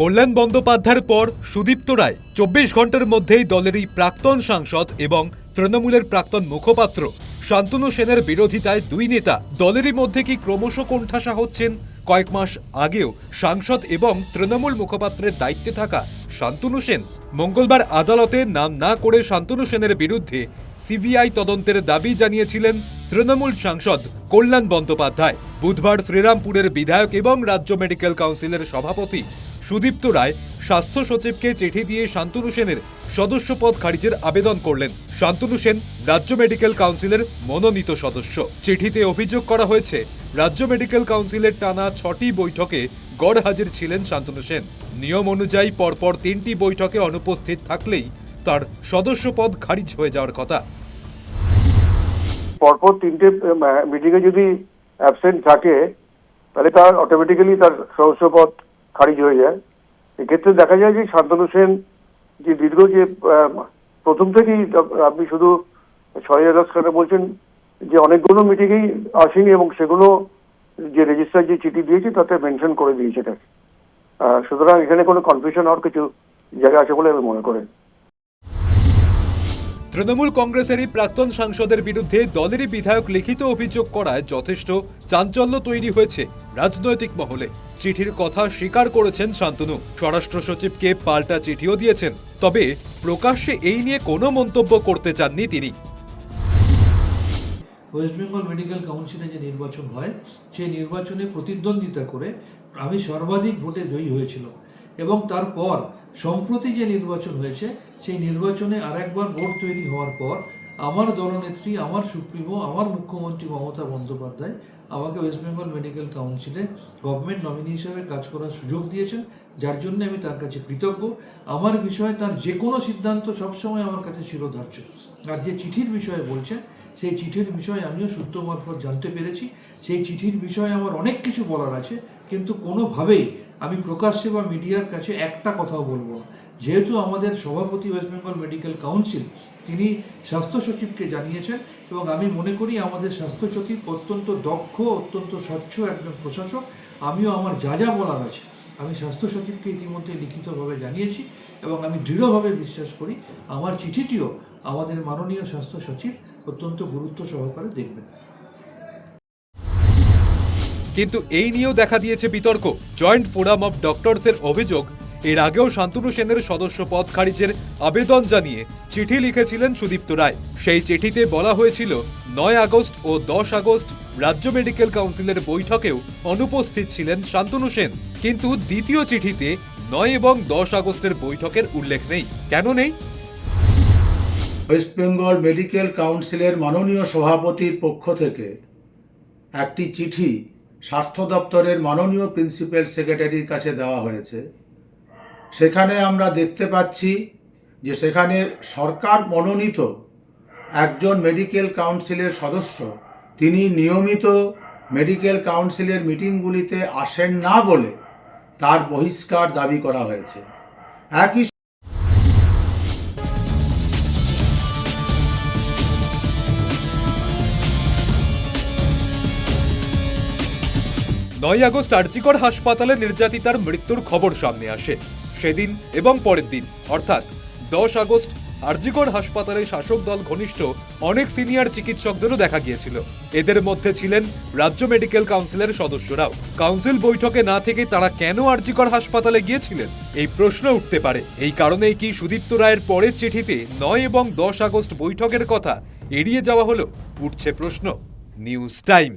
কল্যাণ বন্দ্যোপাধ্যায়ের পর সুদীপ্ত রায় চব্বিশ ঘণ্টার মধ্যেই দলেরই প্রাক্তন সাংসদ এবং তৃণমূলের প্রাক্তন মুখপাত্র। শান্তনু সেনের বিরোধিতায় দুই নেতা দলেরই মধ্যে কি ক্রমশ কোণঠাসা হচ্ছেন, কয়েক মাস আগেও সাংসদ এবং তৃণমূল মুখপাত্রের দায়িত্বে থাকা শান্তনু সেন মঙ্গলবার আদালতে নাম না করে শান্তনু সেনের বিরুদ্ধে সিবিআই তদন্তের দাবি জানিয়েছিলেন তৃণমূল সাংসদ কল্যাণ বন্দ্যোপাধ্যায়। বুধবার শ্রীরামপুরের বিধায়ক এবং রাজ্য মেডিকেল কাউন্সিলের সভাপতি সুদীপ্ত রায় স্বাস্থ্য সচিবকে চিঠি দিয়ে শান্তনু সেনের সদস্যপদ খারিজের আবেদন করলেন। শান্তনু সেন রাজ্য মেডিকেল কাউন্সিলের মনোনীত সদস্য। চিঠিতে অভিযোগ করা হয়েছে, রাজ্য মেডিকেল কাউন্সিলের টানা ছটি বৈঠকে গড় হাজির ছিলেন শান্তনু সেন। নিয়ম অনুযায়ী পরপর তিনটি বৈঠকে অনুপস্থিত থাকলেই তার সদস্যপদ খারিজ হয়ে যাওয়ার কথা। পরপর তিনটে মিটিংয়ে যদি অ্যাবসেন্ট থাকে, তাহলে তার অটোমেটিক্যালি তার সদস্যপদ খারিজ হয়ে যায়। এক্ষেত্রে দেখা যায় যে শান্তনু সেন যে দীর্ঘ যে প্রথম থেকেই আপনি শুধু সহজ খানে বলছেন যে অনেকগুলো মিটিংয়েই আসেনি এবং সেগুলো যে রেজিস্ট্রার যে চিঠি দিয়েছে তাতে মেনশন করে দিয়েছে সুতরাং এখানে কোনো কনফিউশন হওয়ার কিছু জায়গা আছে বলে আমি মনে করি। তৃণমূল কংগ্রেসেরই প্রাক্তন সাংসদের বিরুদ্ধে দলেরই বিধায়ক লিখিত অভিযোগ করায় যথেষ্ট চাঞ্চল্য তৈরি হয়েছে রাজনৈতিক মহলে। চিঠির কথা স্বীকার করেছেন শান্তনু। স্বরাষ্ট্র সচিবকে পাল্টা চিঠিও দিয়েছেন। তবে প্রকাশ্যে এই নিয়ে কোনো মন্তব্য করতে চাননি তিনি। ওয়েস্ট বেঙ্গল মেডিকেল কাউন্সিলে যে নির্বাচন হয়, সেই নির্বাচনে প্রতিদ্বন্দ্বিতা করে আমি সর্বাধিক ভোটে জয়ী হয়েছিল এবং তারপর, সম্প্রতি যে নির্বাচন হয়েছে, সেই নির্বাচনে আরেকবার ভোট তৈরি হওয়ার পর, আমার দলনেত্রী, আমার সুপ্রিমো, আমার মুখ্যমন্ত্রী মমতা বন্দ্যোপাধ্যায় আমাকে ওয়েস্ট বেঙ্গল মেডিকেল কাউন্সিলে গভর্নমেন্ট নমিনি হিসেবে কাজ করার সুযোগ দিয়েছেন, যার জন্য আমি তার কাছে কৃতজ্ঞ। আমার বিষয়ে তার যে কোনো সিদ্ধান্ত সবসময় আমার কাছে শিরোধার্য। আর যে চিঠির বিষয়ে বলছেন, সেই চিঠির বিষয়ে আমিও সূত্র মারফত জানতে পেরেছি। সেই চিঠির বিষয়ে আমার অনেক কিছু বলার আছে, কিন্তু কোনোভাবেই আমি প্রকাশ্যে বা মিডিয়ার কাছে একটা কথাও বলব যেহেতু আমাদের সভাপতি ওয়েস্ট বেঙ্গল মেডিকেল কাউন্সিল তিনি স্বাস্থ্য সচিবকে জানিয়েছেন এবং আমি মনে করি আমাদের স্বাস্থ্য সচিব অত্যন্ত দক্ষ, অত্যন্ত স্বচ্ছ একজন প্রশাসক। আমিও আমার যা যা বলার আছে, আমি স্বাস্থ্য সচিবকে ইতিমধ্যে লিখিতভাবে জানিয়েছি এবং আমি দৃঢ়ভাবে বিশ্বাস করি আমার চিঠিটিও আমাদের মাননীয় স্বাস্থ্য সচিব অত্যন্ত গুরুত্ব সহকারে দেখবেন। কিন্তু এই নিয়েও দেখা দিয়েছে বিতর্ক। জয়েন্ট ফোরাম অফ ডক্টরসের অভিযোগ, এর আগেও শান্তনু সেনের সদস্য পদ খারিজের আবেদন জানিয়ে চিঠি লিখেছিলেন সুদীপ্ত রায়। সেই চিঠিতে বলা হয়েছিল, নয় আগস্ট ও দশ আগস্ট রাজ্য মেডিকেল কাউন্সিলের বৈঠকেও অনুপস্থিত ছিলেন শান্তনু সেন। কিন্তু দ্বিতীয় চিঠিতে নয় এবং দশ আগস্টের বৈঠকের উল্লেখ নেই। কেন নেই? ওয়েস্ট বেঙ্গল মেডিকেল কাউন্সিলের মাননীয় সভাপতির পক্ষ থেকে একটি চিঠি স্বাস্থ্য দপ্তরের মাননীয় প্রিন্সিপাল সেক্রেটারির কাছে দেওয়া হয়েছে। সেখানে আমরা দেখতে পাচ্ছি যে সেখানে সরকার মনোনীত একজন মেডিকেল কাউন্সিলের সদস্য, তিনি নিয়মিত মেডিকেল কাউন্সিলের মিটিংগুলিতে আসেন না বলে তার বহিষ্কার দাবি করা হয়েছে। একই নয় আগস্ট আর্জিকর হাসপাতালে নির্যাতিতার মৃত্যুর খবর সামনে আসে। সেদিন এবং পরের দিন, অর্থাৎ দশ আগস্ট আরজিগড় হাসপাতালে শাসক দল ঘনিষ্ঠ অনেক সিনিয়র চিকিৎসকদেরও দেখা গিয়েছিল। এদের মধ্যে ছিলেন রাজ্য মেডিকেল কাউন্সিলের সদস্যরাও। কাউন্সিল বৈঠকে না থেকে তারা কেন আরজিগড় হাসপাতালে গিয়েছিলেন? এই প্রশ্ন উঠতে পারে। এই কারণেই কি সুদীপ্ত রায়ের পরের চিঠিতে নয় এবং দশ আগস্ট বৈঠকের কথা এড়িয়ে যাওয়া হলো? উঠছে প্রশ্ন। News time.